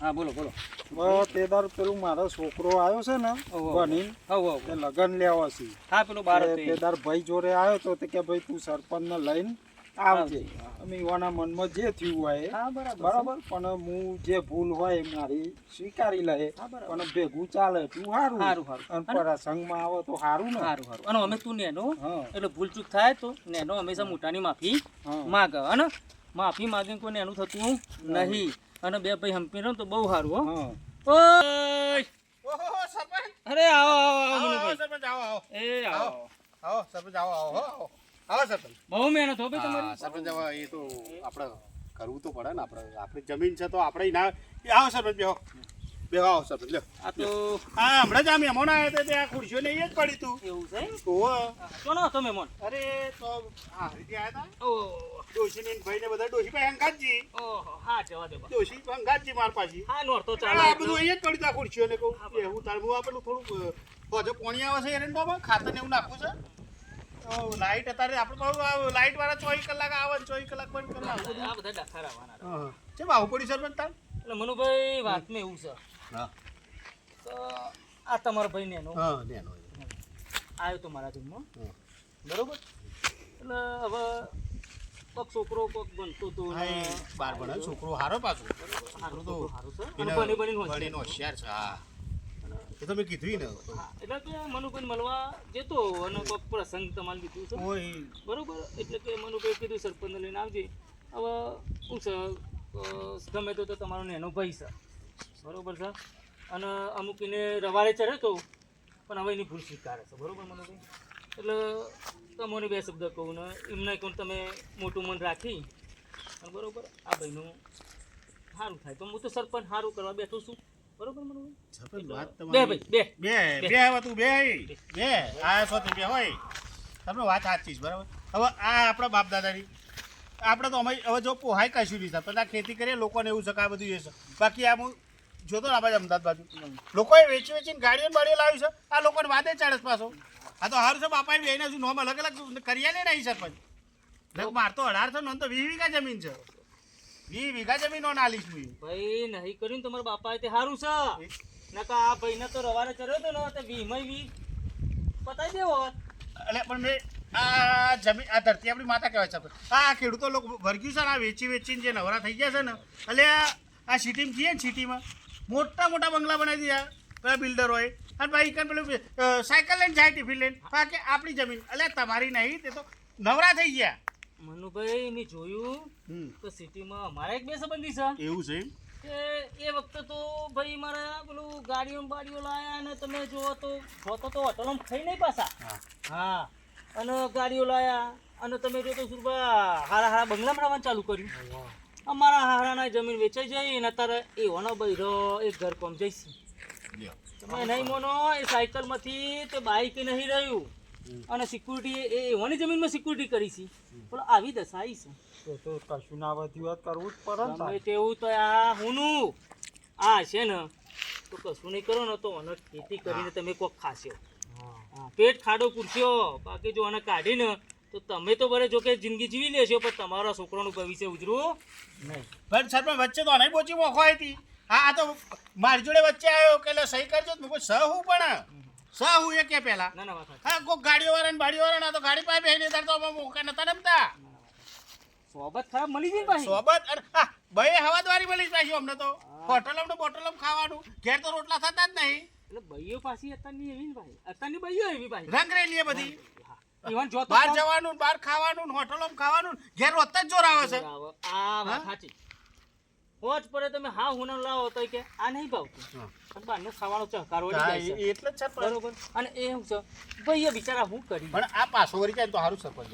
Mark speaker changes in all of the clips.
Speaker 1: હા બોલો બોલો.
Speaker 2: તે દાર પેલું મારો છોકરો આવ્યો છે ને. ભણીને
Speaker 1: હવ હવ.
Speaker 2: તે લગન લેવા છે.
Speaker 1: હા પેલું બાર
Speaker 2: તે તે. ભાઈ જોડે આવ્યો તો તે કે ભાઈ તું સરપંચને લઈને આવજે. અમે યુવાના મનમાં જે થયું હોય
Speaker 1: હા બરાબર
Speaker 2: બરાબર? પણ હું જે ભૂલ હોય મારી સ્વીકારી લે. પણ ભેગું ચાલે તું સારું
Speaker 1: સારું, સારું.
Speaker 2: પ્રસંગમાં આવે તો સારું ને.
Speaker 1: સારું સારું અને અમે તું નેનો. એટલે ભૂલ ચૂક થાય તો નેનો હંમેશા મોટાની માફી. માગ. અને માફી માગીને કોઈ એનું થતું નહીં. અને બે ભાઈ હંપી રહો ને તો બહુ સારું હો. ઓય! અરે આવો આવો આવો
Speaker 3: આવો આવો સરપંચ આવો આવો.
Speaker 1: એ આવો.
Speaker 3: આવો સરપંચ આવો આવો હો, આવો. આવો સરપંચ.
Speaker 1: બહુ મહેનત હો ભાઈ તમારી.
Speaker 3: સરપંચ આવો એ તો આપણે કરવું તો પડે ને આપણે આપણી જમીન છે તો આપણે ના આવો સરપંચ બેહો. બેહો આવો સરપંચ
Speaker 1: આ તો
Speaker 3: આ હમણાં જ આ મહેમાન આવ્યા હતા ત્યાં ખુરશીઓ ને એ જ પડી તું.
Speaker 1: એવું છે?
Speaker 3: ઓહો
Speaker 1: કોનો હતો મહેમાન?
Speaker 3: અરે તો આ રીતે આવ્યા હતા.
Speaker 1: ઓ
Speaker 3: ડોશી ને ભાઈ ને બધા ડોશી ભાઈ અંગાતજી
Speaker 1: ઓહો હા જવા દે.
Speaker 3: ડોશી અંગાતજી માર પાછી.
Speaker 1: હા નોર
Speaker 3: તો
Speaker 1: ચાલે.
Speaker 3: બધું અહીંયા જ પડી તા ખુરશીઓ ને કહું. હું તાર હું આ પેલું થોડું પોજો પોણી આવે છે એરંડોમાં ખાતર ને એવું નાખું છે? લાઈટ અત્યારે આપણે બહુ લાઈટ વાળા ચોવીસ કલાક આવે ચોવીસ કલાક બંધ કરી
Speaker 1: આ બધા ડખા રહેવાના.
Speaker 3: છે સર બનતા સરપંચ તાર?
Speaker 1: એટલે મનુભાઈ વાતમાં એવું છે.
Speaker 3: હા.
Speaker 1: તો આ તમારો ભાઈ નેનો
Speaker 3: હા નેનો
Speaker 1: આવ્યો તો મારા જીમમાં બરોબર? એટલે હવે કોક છોકરો કોક બનતો તો
Speaker 3: હા બાર ભણે. છોકરો હારો પાછો.
Speaker 1: હારું
Speaker 3: તો
Speaker 1: હારો છે. બની બનીને હોશિયાર.
Speaker 3: છે હા. એ તો મેં કીધું ને.
Speaker 1: એટલે કે મનુભાઈ મળવા જતો અને કોક પ્રસંગ તમારે કીધું છે. બરોબર? એટલે કે મનુભાઈ કીધું સરપંચ લઈને આવજે. હવે શું છે ગમે તો તો તમારો નેનો ભાઈ છે. બરોબર છે? અને અમુક એને રવાડે ચડે તો પણ હવે એની ભૂલ સ્વીકારે છે. બરોબર મને એટલે તમને બે શબ્દ કહું ને એમને કહું તમે મોટું મન રાખી? અને બરોબર આ ભાઈનું સારું થાય. તો હું તો સરપંચ સારું કરવા બેઠો છું. બરોબર
Speaker 3: મને વાત
Speaker 1: બે ભાઈ બે.
Speaker 3: બે બે. હવે તું બે. બે. આ છો તું બે હોય. તમને વાત સાચી છે બરાબર? હવે આ આપણા બાપ દાદાની. આપણે તો અમે હવે જો પોહાય કશું નહીં આ ખેતી કરીએ લોકોને એવું છે કે આ બધું એ છે. બાકી આ હું જોતો તો આ બાજુ અમદાવાદ બાજુ. લોકોએ વેચી વેચીને ગાડીઓ બાડીઓ લાવી છે. આ લોકોને વાદે ચાળસ પાછો. આ તો હારું છે બાપાએ લઈને શું નોમ અલગ અલગ કરી લે નહીં સરપંચ. માર તો અઢાર છે નોંધ તો વીસ વીઘા જમીન છે. વીસ વીઘા જમીન નોન આલીશ હું
Speaker 1: ભાઈ નહીં કર્યું ને તમારા બાપાએ તે સારું છે. નકા આ ભાઈને તો રવાને ચડ્યો તો ને તે વીમય વી. પતાઈ દેવો હોત.
Speaker 3: એટલે પણ મેં આ જમીન આ ધરતી આપણી માતા કહેવાય છે આ ખેડૂતો લોકો વર્ગ્યું છે ને આ વેચી વેચીને જે નવરા થઈ ગયા છે ને એટલે આ આ સિટીમાં જઈએ ને સિટીમાં? મોટા મોટા બંગલા બનાવી દીધા. પેલા બિલ્ડર હોય. અને ભાઈ કાન પેલું સાયકલ લઈને જાય ટિફિન લઈને. બાકી આપણી જમીન. એટલે તમારી નહીં. તે તો નવરા થઈ ગયા.
Speaker 1: મનુભાઈ મેં જોયું. તો સિટીમાં અમારા એક બે સંબંધી છે.
Speaker 3: એવું છે
Speaker 1: કે એ વખતે તો ભાઈ મારા પેલું ગાડીઓ બાડીઓ લાયા અને તમે જુઓ તો જોતો તો હોટલોમાં ખાઈ નહીં પાછા.
Speaker 3: હા.
Speaker 1: હા. અને ગાડીઓ લાયા. અને તમે જો તો સુરભા હારા હારા બંગલા બનાવવાનું ચાલુ કર્યું. અમારા હારાના જમીન વેચાઈ જાય અને અત્યારે એવાનો બૈરો એક ઘર કોમ જઈશ. તમે નહીં મોનો એ સાયકલમાંથી તે બાઇક નહીં રહ્યું. અને સિક્યુરિટી એ એવાની જમીનમાં સિક્યુરિટી કરી છે. પણ આવી દશા આવી છે.
Speaker 2: તો કશું ના વધી વાત કરવું જ પડે
Speaker 1: તેવું તો આ હુંનું. આ છે ને. તો કશું નહીં કરો ને તો આને ખેતી કરીને તમે કોક ખાશો. પેટ ખાડો પૂરશો. બાકી જો આને કાઢીને તો તમે તો ભલે જો કે જિંદગી જીવી લેશો પણ તમારા છોકરાનું ભવિષ્ય ઉજરું નહીં.
Speaker 3: પણ સરપંચ વચ્ચે તો નહીં પહોંચી મોખો હતી. હા આ તો મારી જોડે વચ્ચે આવ્યો કે સહી કરજો મેં કોઈ સહ હું પણ સહ હું એ કે પહેલા
Speaker 1: ના ના વાત
Speaker 3: હા કોઈ ગાડીઓ વાળા ને બાડીઓ વાળા તો ગાડી પાસે બેસીને તાર તો અમે મોકા નતા રમતા.
Speaker 1: સોબત ખરાબ મળી જાય પાછી?
Speaker 3: સોબત ભાઈ હવાદવારી મળી પાછી અમને તો. હોટલો અમને બોટલ ખાવાનું. ઘેર તો રોટલા થતા જ નહીં.
Speaker 1: એટલે ભાઈઓ પાછી અત્યારની એવી ભાઈ. અત્યારની ભાઈઓ એવી ભાઈ
Speaker 3: રંગ રેલી બધી.
Speaker 1: ઇવન જો
Speaker 3: બહાર જવાનું બહાર ખાવાનું ને ખાવાનું ઘેર રોજ જ જોર આવે છે.
Speaker 1: આ વાત
Speaker 3: હા?
Speaker 1: સાચી. હોજ પડે તમે હા હું લાવો તો કે આ નહીં ભાવતું ખાવાનું ચહકાર
Speaker 3: હા,
Speaker 1: જાય છે.
Speaker 3: એ- એટલે જ છે
Speaker 1: બરોબર. અને એ શું છે? ભાઈ બિચારા હું કરી?
Speaker 3: પણ આ પાછો વળી જાય તો સારું સરપંચ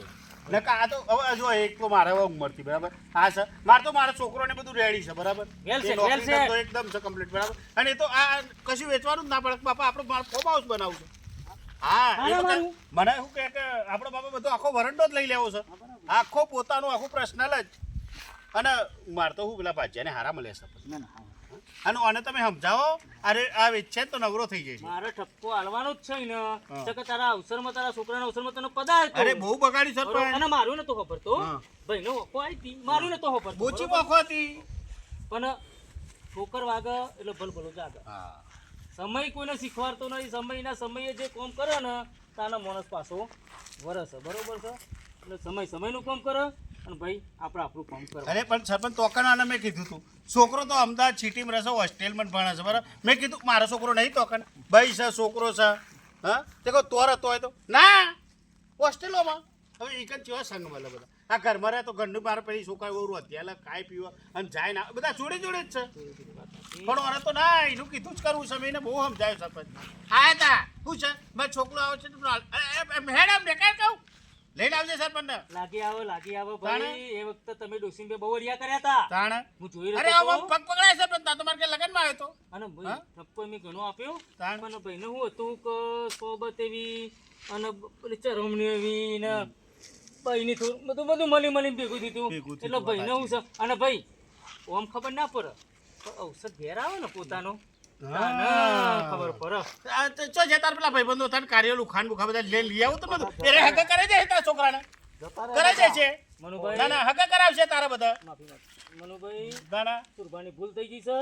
Speaker 3: નકા આ તો હવે જો એક તો મારે હવે ઉંમરથી બરાબર? હા સર. મારે તો મારા છોકરોને બધું રેડી છે બરાબર? એકદમ છે કમ્પ્લીટ બરાબર? અને એ તો આ કશું વેચવાનું જ ના પડે. બાપા આપણે મારે ફોર્મ હાઉસ બનાવવું છે. હા એ મને શું કહે કે આપણો બાપા બધો આખો વરંડો જ લઈ લેવો છે. આખો પોતાનો આખો પર્સનલ જ. અને મારે તો હું પેલા ભાજ્યાને હારા મળે છે. અને આને તમે સમજાવો અરે આ વેચે તો નવરો થઈ જાય
Speaker 1: મારે ઠપકો હાલવાનો જ છે ને કે તારા અવસરમાં તારા છોકરાના અવસરમાં તને પદાય.
Speaker 3: અરે બહુ બગાડી
Speaker 1: અને મારું નતો ખબર તો. ભાઈ નો આવી હતી. મારું નતો ખબર
Speaker 3: બોચી? હતી.
Speaker 1: પણ ઠોકર વાગે એટલે ભલ ભલો જાગે.
Speaker 3: હા.
Speaker 1: સમય કોઈને શીખવાડતો નથી સમયના સમયે જે કામ કરે ને, તાના માણસ પાછો વરસે બરોબર છે? એટલે સમય સમયનું કામ કરે અને ભાઈ આપણે આપણું કામ કરે
Speaker 3: અરે પણ સરપંચ તોકણાને મેં કીધું તું. છોકરો તો અમદાવાદ સિટીમાં રહેશે હોસ્ટેલમાં ભણે છે, બરાબર? મેં કીધું મારો છોકરો નહીં તોકણ ભાઈ છે, છોકરો છે. હા? તે કહો તો રહેતો હોય તો. ના હોસ્ટેલોમાં હવે એક જ જેવા સંગ મળે બધા? આ ઘરમાં રહે તો ઘરનું મારે પછી છોકરા બહુ અત્યારે ખાય પીવા અને જાય ના બધા જોડે જોડે જ છે. પણ અરે તો ના એનું કીધું જ કરવું છે મેં બહુ સમજાયું સરપંચ હા તા શું છે? મેં છોકરો આવે છે મેડમ ને કઈ કહું? લઈને આવજે સરપંચને.
Speaker 1: લાગી આવો લાગી આવો ભાઈ. એ વખતે તમે ડોસીને બહુ અડિયા કર્યા હતા
Speaker 3: તાણે?
Speaker 1: હું જોઈ રહ્યો
Speaker 3: અરે
Speaker 1: આવો
Speaker 3: પગ પકડાય સરપંચ તા તમારે કે લગનમાં આવ્યો તો.
Speaker 1: અને ભાઈ ઠપકો મેં ઘણો આપ્યો.
Speaker 3: તાણ.
Speaker 1: પણ ભાઈને હું હતું કે સોબત એવી અને પેલી ચરમણી એવી ને ભાઈની થોડું બધું બધું મળી મળી ભેગું દીધું એટલે
Speaker 3: ભાઈ
Speaker 1: ને હું છે અને ભાઈ ઓમ ખબર ના પડે. ઔષધ ઘેર આવે ને પોતાનો? ખબર પડે.
Speaker 3: ચો છે તાર પેલા ભાઈબંધો થાય કાર્ય લુખાન બુખા બધા લઈ લઈ આવું તો બધું. એ હગા કરે છે તારા છોકરાને. કરે છે છે
Speaker 1: મનુભાઈ.
Speaker 3: ના ના હગા કરાવશે તારા બધા.
Speaker 1: માફી માફી મનુભાઈ
Speaker 3: ના ના.
Speaker 1: કુરબાની ભૂલ થઈ ગઈ છે.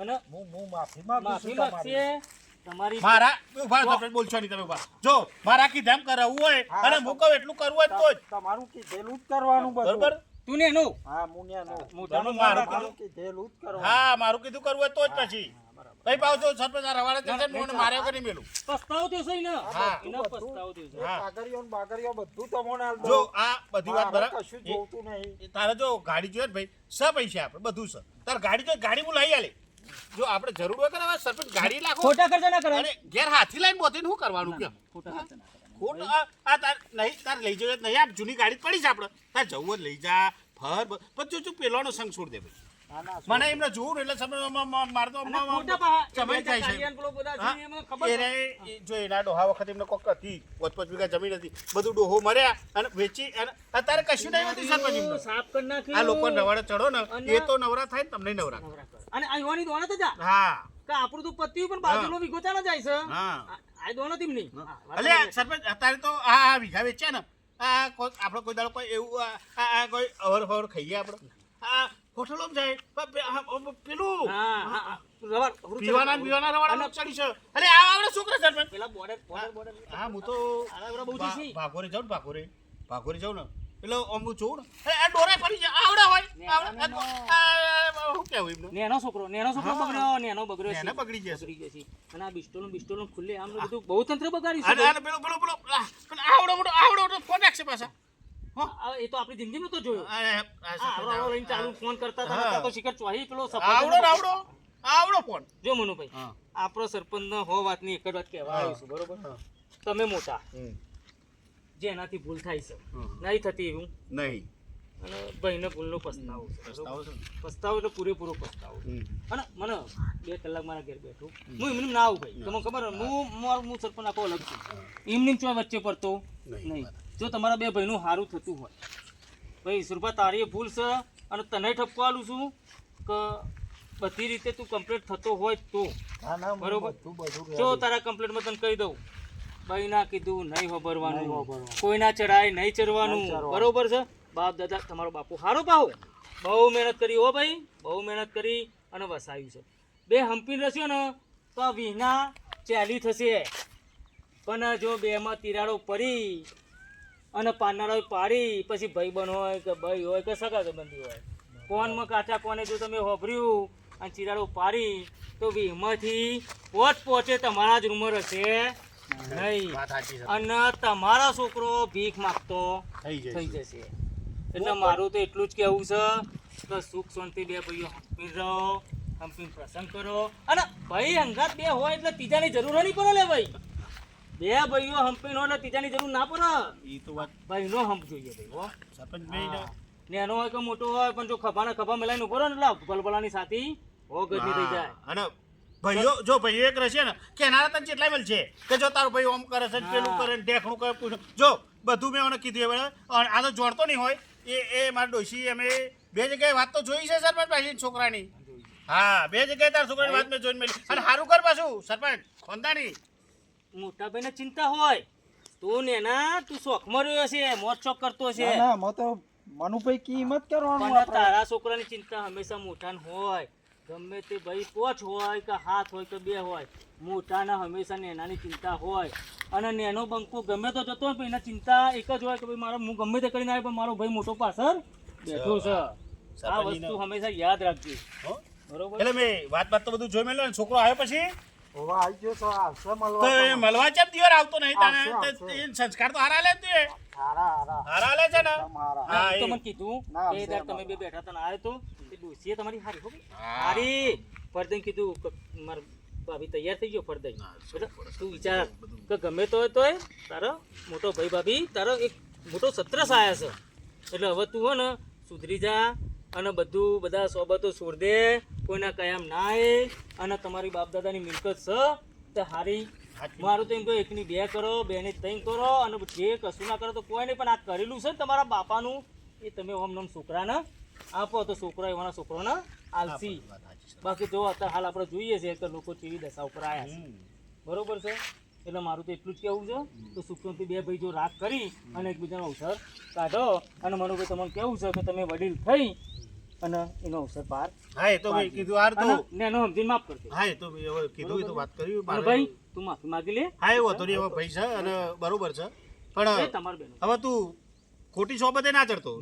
Speaker 1: અને
Speaker 2: હું હું માફી
Speaker 1: માફી
Speaker 2: છું તમારી
Speaker 1: માગશે. તમારી.
Speaker 3: મારા ઊભા તમે બોલશો નહીં તમે ઊભા. જો મારા કીધા એમ કરાવવું હોય અને કહું એટલું કરવું હોય તો જ.
Speaker 2: તમારું કીધેલું જ કરવાનું
Speaker 3: બરોબર?
Speaker 1: તું ને? નો.
Speaker 2: હા મુનિયાનું
Speaker 1: મોટાનું
Speaker 3: મારું
Speaker 2: તમારું કીધેલું જ કરો.
Speaker 3: હા મારું કીધું કરવું હોય તો જ પછી. કઈ પાવજો સરપંચ આ રવાડે ને મને મારે કરી મેલું.
Speaker 1: પસ્તાવ થયો છે ને.
Speaker 3: હા.
Speaker 1: ઇનો પસ્તાવ થયો છે
Speaker 3: હા.
Speaker 2: ને બાગળિયો બધું તમને આલ
Speaker 3: જો આ બધી વાત બરાબર.
Speaker 2: કશું જોતું નહીં.
Speaker 3: તારે જો ગાડી જોઈએ ભાઈ સ પૈસા આપણે બધું સ. તાર ગાડી જોઈએ ગાડી હું લઈ આલે. જો આપણે જરૂર હોય કે સરપંચ ગાડી લાખો
Speaker 1: ખોટા ખર્ચા ના કરાય.
Speaker 3: અને ઘેર હાથી લઈને બોતીને શું કરવાનું કેમ?
Speaker 1: ખોટા ખર્ચા ના
Speaker 3: ખોટ આ તાર નહીં તાર લઈ જવું નહીં આપ જૂની ગાડી પડી છે આપણે તાર જવું લઈ જા ફર જો તું પેલાનો સંગ છોડ દે ભાઈ.
Speaker 2: ના, ના,
Speaker 3: મને એમને જોવું એટલે મારે તો સમય થાય છે. જો એના ડોહા વખત એમને કોક હતી પોચ પોચ વીઘા જમીન હતી બધું ડોહો મર્યા અને વેચી અને અત્યારે કશું નહીં હતું સરપંચ
Speaker 1: સાફ કરી નાખ્યું.
Speaker 3: આ લોકો નવરા ચડો ને એ તો નવરા થાય ને તમને નવરા
Speaker 1: અને આ યુવાની દોણા તો જા.
Speaker 3: હા.
Speaker 1: આપણું તો પત્યું પણ બાજુનો વીઘો ચાલે જાય છે.
Speaker 3: હા.
Speaker 1: આ- આ એટલે
Speaker 3: સરપંચ અત્યારે તો આ વીઘા વેચ્યા ને. આ કોઈ આપણો કોઈ દાડો કોઈ એવું આ- કોઈ અવર ફવર ખાઈએ આપણે આ હોટલોમાં જાય. પેલું. પીવાના પીવાના રવાડા ચડી છે. અરે આ આવડે છોકરા સરપંચ.
Speaker 1: પેલા.
Speaker 3: હા હું તો. ભાગોરે જાઉં ને ભાગોરે. ભાગોરે જાઉં ને. એટલે હું જોઉં ને આ ડોરા પડી જાય. આવડે હોય. આવડા. શું એમનું?
Speaker 1: નેનો છોકરો નેનો છોકરો. બગડ્યો નેનો બગડ્યો છે.
Speaker 3: એને બગડી જશે
Speaker 1: બગડી ગયો છે. અને આ બિસ્ટોલ બિસ્ટોલ ખુલ્લે આમ બધું બહુ તંત્ર બગાડી છે.
Speaker 3: અને પેલો પેલો પેલો. આ, આવડો મોટો આવડો મોટો ફોન રાખશે પાછા.
Speaker 1: એ તો આપણી જિંદગીમાં તો જોયો. આવડો આવડો લઈને ચાલુ ફોન કરતા હતા તો શિખર ચોહી પેલો
Speaker 3: આવડો આવડો. આવડો ફોન.
Speaker 1: જો મનુભાઈ આપણો સરપંચ હો વાતની એક જ વાત કહેવા આવ્યો છું બરોબર? તમે મોટા.
Speaker 3: હમ.
Speaker 1: જેનાથી ભૂલ થાય છે. નહીં થતી એવું.
Speaker 3: નહીં.
Speaker 1: અને ભાઈને ભૂલનો પસ્તાવો છે.
Speaker 3: પસ્તાવો
Speaker 1: પસ્તાવો એટલે પૂરેપૂરો પસ્તાવો. અને મને બે કલાક મારા ઘેર બેઠું. હું એમને ના આવું ભાઈ તમને ખબર હું મારું હું સરપંચ આખો અલગ છું. એમની ચો વચ્ચે પડતો?
Speaker 3: નહીં.
Speaker 1: જો તમારા બે ભાઈનું સારું થતું હોય. ભાઈ સુરભા તારી એ ભૂલ છે અને તને ઠપકો આલું છું કે બધી રીતે તું કમ્પ્લીટ થતો હોય તો. બરોબર. જો તારા કમ્પ્લીટમાં તને કહી દઉં. ભાઈ ના કીધું નહીં
Speaker 2: હોભરવાનું.
Speaker 1: કોઈના ચડાય નહીં ચડવાનું બરોબર છે? બાપ દાદા તમારો બાપુ હારો પાહો. બહુ મહેનત કરી હો ભાઈ બહુ મહેનત કરી અને વસાવ્યું છે. બે હંપીને રસ્યો ને તો આ વિહના ચાલી થશે. પણ જો બેમાં તિરાડો પડી અને પાનારો પાડી પછી ભાઈ બન હોય કે ભાઈ હોય કે સગા સંબંધી હોય. કોનમાં કાચા કોને જો તમે હોભર્યું અને ચિરાડો પાડી તો વીમાંથી પોત પહોંચે તમારા જ રૂમર હશે નહીં.
Speaker 3: વાત સાચી છે.
Speaker 1: અને તમારો છોકરો ભીખ માગતો
Speaker 3: થઈ
Speaker 1: થઈ
Speaker 3: જશે.
Speaker 1: એટલે મારું તો એટલું જ કહેવું છે કે સુખ શાંતિ બે ભાઈઓ હંપી રહો હંપી પ્રસંગ કરો. અને ભાઈ હંગાત બે હોય એટલે ત્રીજાની જરૂર નહીં પડે લે ભાઈ. બે ભાઈઓ હંપી નો એટલે ત્રીજાની જરૂર ના પડે.
Speaker 3: એ તો વાત
Speaker 1: ભાઈનો હંપ જોઈએ ભાઈ હો.
Speaker 3: સરપંચ ભાઈ ને.
Speaker 1: નેનો હોય કે મોટો હોય પણ જો ખભાના ખભા મેલાઈને ઊભો રહે ને એટલે ભલભલાની સાથી હો. ગતિ થઈ જાય.
Speaker 3: અને ભાઈઓ જો ભાઈઓ એક રહેશે ને કેનારા તને કેટલાય મળશે. કે જો તારો ભાઈ ઓમ કરે છે ને પેલું કરે ને ઢેકણું કરે પૂછો. જો બધું મેં મને કીધું એ અને આ તો જોડતો નહીં હોય. એ એ મારા ડોશી અમે બે જગ્યાએ વાત તો જોઈ છે સરપંચ પાછી છોકરાની? હા બે જગ્યાએ તારા છોકરાની વાત મેં જોઈને મળી અને સારું કર પાછું સરપંચ ખોંદાની
Speaker 1: મોટા ભાઈને ચિંતા હોય. તું ને ના તું શોખમાં રહ્યો છે મોજ શોખ કરતો છે.
Speaker 2: ના, ના, તો મનુભાઈ કિંમત કરવાનું
Speaker 1: તારા છોકરાની ચિંતા હંમેશા મોટાને હોય. ગમે તે ભાઈ પોચ હોય કે હાથ હોય કે બે હોય મોટાના હંમેશા નેનાની ચિંતા હોય. અને નેનો બંકો ગમે તો જતો હોય પણ એના ચિંતા એક જ હોય કે ભાઈ મારો હું ગમે તે કરીને આવે પણ મારો ભાઈ મોટો પાછળ બેઠો છે. આ વસ્તુ હંમેશા યાદ રાખજો. બરોબર?
Speaker 3: એટલે મેં વાત વાત તો બધું જોઈ ને છોકરો આવ્યો પછી?
Speaker 2: હવે આવી ગયો તો આવશે
Speaker 3: તો
Speaker 2: મળવા
Speaker 3: ચેમ દિવર આવતો નહીં તાને?
Speaker 2: આવશે,
Speaker 3: તો
Speaker 2: આવશે.
Speaker 3: એ સંસ્કાર તો હારા લે તું
Speaker 2: હારા હારા.
Speaker 3: હારા લે છે ને? હા,
Speaker 1: તો મને કીધું. કે તમે બે બેઠા તને આવ્યો તો. એ તમારી હારી હો. હારી ફરદઈને કીધું માર ભાભી તૈયાર થઈ ગયો ફરદઈ બરાબર? તું વિચાર કે ગમે તો તોય તારો મોટો ભાઈ ભાભી તારો એક મોટો સત્રસ આયા છે એટલે હવે તું હો ને સુધરી જા અને બધું બધા સોબતો છોડ દે કોઈના કયામ ના એ અને તમારી બાપ દાદાની મિલકત છે તો હારી. મારું તો એમ કહો એકની બે કરો બેની ત્રણ કરો અને જે કશું ના કરો તો કોઈ નહીં પણ આ કરેલું છે ને તમારા બાપાનું એ તમે ઓમ નમ છોકરાને આપો તો છોકરા એવાના છોકરોને આલસી. બાકી જો અત્યારે હાલ આપણે જોઈએ છે કે લોકો કેવી દશા ઉપર આવ્યા છે. બરોબર છે? એટલે મારું તો એટલું જ કહેવું છે તો સુખથી બે ભાઈ જો રાગ કરી અને એકબીજાનો અવસર કાઢો અને મનુભાઈ તમને કેવું છે કે તમે વડીલ થઈ અને એનો અવસર પાર
Speaker 3: હા એ તો ભાઈ કીધું આર તો
Speaker 1: ને એનો સમજીને માફ કરજો.
Speaker 3: હા એ તો હવે કીધું એ તો વાત કરી
Speaker 1: ભાઈ તું માફી માગી લે.
Speaker 3: હા એ વાંધો નહીં હવે ભાઈ છે અને બરોબર છે. પણ
Speaker 1: તમારું બેન.
Speaker 3: હવે તું ખોટી સોબતે ના ચડતો.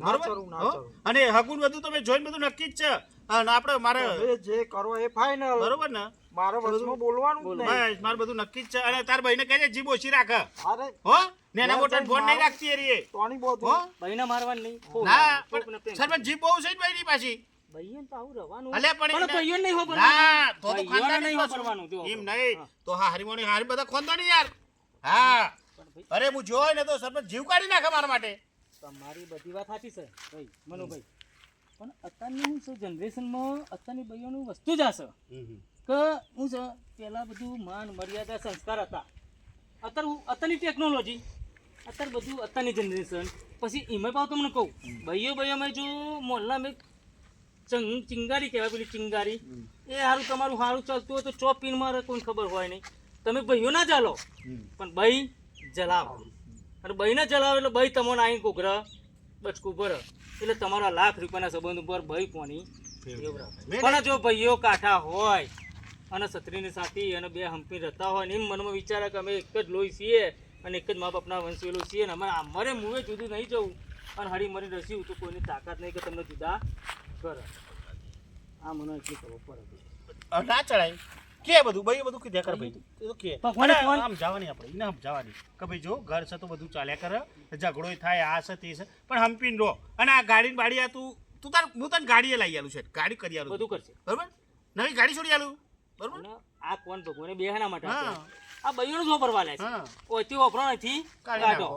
Speaker 3: અને હકુન બધું તમે જોઈને બધું નક્કી જ છે. અને આપણે મારે
Speaker 2: હવે જે કરો એ ફાઇનલ
Speaker 3: બરોબર ને?
Speaker 2: મારે વચમાં બોલવાનું
Speaker 3: બસ મારે બધું નક્કી જ છે. અને તાર ભાઈને કહે છે જીભ ઓછી રાખે.
Speaker 2: અરે
Speaker 3: હો? ને એના
Speaker 2: યાર, ભાઈ,
Speaker 3: ફોન નહીં રાખતી
Speaker 1: નહીં.
Speaker 3: ના પણ જીભ બહુ છે ને ભાઈની પાછી?
Speaker 1: ભાઈને તો આવું રહેવાનું.
Speaker 3: અલે પણ
Speaker 1: પણ નહીં ખબર
Speaker 3: ના તો તો
Speaker 1: ભાઈઓને નહીં
Speaker 3: પાછું.
Speaker 1: વાપરવાનું, જો.
Speaker 3: એમ નહીં.
Speaker 1: હા.
Speaker 3: તો હા હરીમોની હારી બધા ખોંદવાની યાર. હા. અરે હું જોઈ ને તો સરપંચ જીવ કાઢી નાખે મારા માટે.
Speaker 1: તમારી બધી વાત સાચી છે. ભાઈ મનુભાઈ પણ અત્યારની હું છે જનરેશનમાં અત્યારની ભાઈઓનું વસ્તુ જ છે. કે હું છે પહેલાં બધું માન મર્યાદા સંસ્કાર હતા. અત્યારે હું- અત્યારની ટેકનોલોજી અત્યારે બધું અત્યારની જનરેશન પછી એમાં પાવ તમને કહું ભાઈઓ ભાઈઓમાં જો મોલના એક ચંગ ચિંગારી કહેવાય પેલી ચિંગારી. એ સારું તમારું સારું ચાલતું હોય તો ચોપ પીન મારે કોઈ ખબર હોય નહીં. તમે ભાઈઓ ના ચાલો. પણ ભાઈ જલાવો. અને બહીને ચલાવે એટલે ભાઈ તમને આવીને કોકરા બચકું ભરે એટલે તમારા લાખ રૂપિયાના સંબંધ ઉપર ભાઈ કોની પણ જો ભાઈઓ કાંઠા હોય અને સત્રીની સાથી અને બે હંપી રહેતા હોય ને એમ મનમાં વિચારે કે અમે એક જ લોહી છીએ અને એક જ મા બાપના વંશવેલો છીએ ને અમારે અમારે મૂવે જુદું નહીં જવું. અને હળી મરી રસ્યું તો કોઈની તાકાત નહીં કે તમને જુદા કરે આ મને એટલું ખબર પડે.
Speaker 3: ના ચડાય. કે બધું? ભાઈ બધું કીધા કર ભાઈ. એ તો કે.
Speaker 1: ભગવાને
Speaker 3: આમ જવાની આપણે એને સમજાવવાની કે ભાઈ જો ઘર છે તો બધું ચાલ્યા કરે ઝઘડો થાય આ છે તે છે. પણ હંપીને રહો. અને આ ગાડી બાડી આ તું તું તાર હું તને ગાડીએ લઈ આલું છે. ગાડી કરી આલું
Speaker 1: બધું કરશે.
Speaker 3: બરોબર? નવી ગાડી છોડી આલું. બરોબર?
Speaker 1: આ કોણ ભગવાને બેહાના માટે આ બૈયણ જો વાપરવા લે છે ઓતી ઓપરો નથી
Speaker 3: કાઢો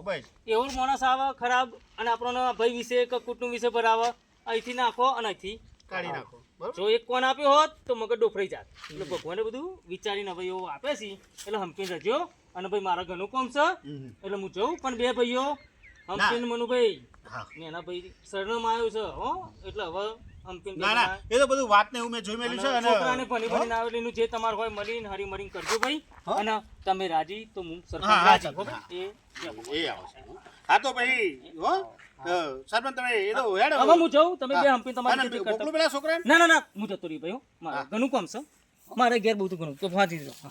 Speaker 1: એવું માણસ આવે ખરાબ અને આપણો ભાઈ વિશે કે કુટુંબ વિશે ભરાવે અહીંથી નાખો અને અહીંથી
Speaker 3: કાઢી નાખો.
Speaker 1: જો એક કોણ આપ્યો હોત તો મગજ ડોફરાઈ જાત. એટલે ભગવાને બધું વિચારીને ભાઈ એવો આપે છે. એટલે હંપીને રજો અને ભાઈ મારા ઘરનું કોમ છે. એટલે હું જઉં. પણ બે ભાઈઓ હંપીને મનુભાઈ ને એના ભાઈ સરનામાં આવ્યું છે હો. એટલે હવે હંપીને
Speaker 3: ના ના. એ તો બધું વાત ને એવું મેં જોઈ મેલ્યું છે અને
Speaker 1: છોકરાને ભણી ભણીને આવેલીનું જે તમારું હોય મળીને હરી મળીને કરજો ભાઈ. અને તમે રાજી તો હું સરપંચ રાજી. એ
Speaker 3: એ આવશે હા તો ભાઈ હો? સરપંચ તમે એ તો હેડ.
Speaker 1: હવે હું જાઉં તમે બે
Speaker 3: હા.
Speaker 1: હંપી તમારી
Speaker 3: અને
Speaker 1: કરતા.
Speaker 3: પેલા છોકરાને?
Speaker 1: ના ના ના હું જતો રહી ભાઈ મારે ઘણું કામ છે. મારે ઘેર બહુ ઘણું. તો વાંચી જાઓ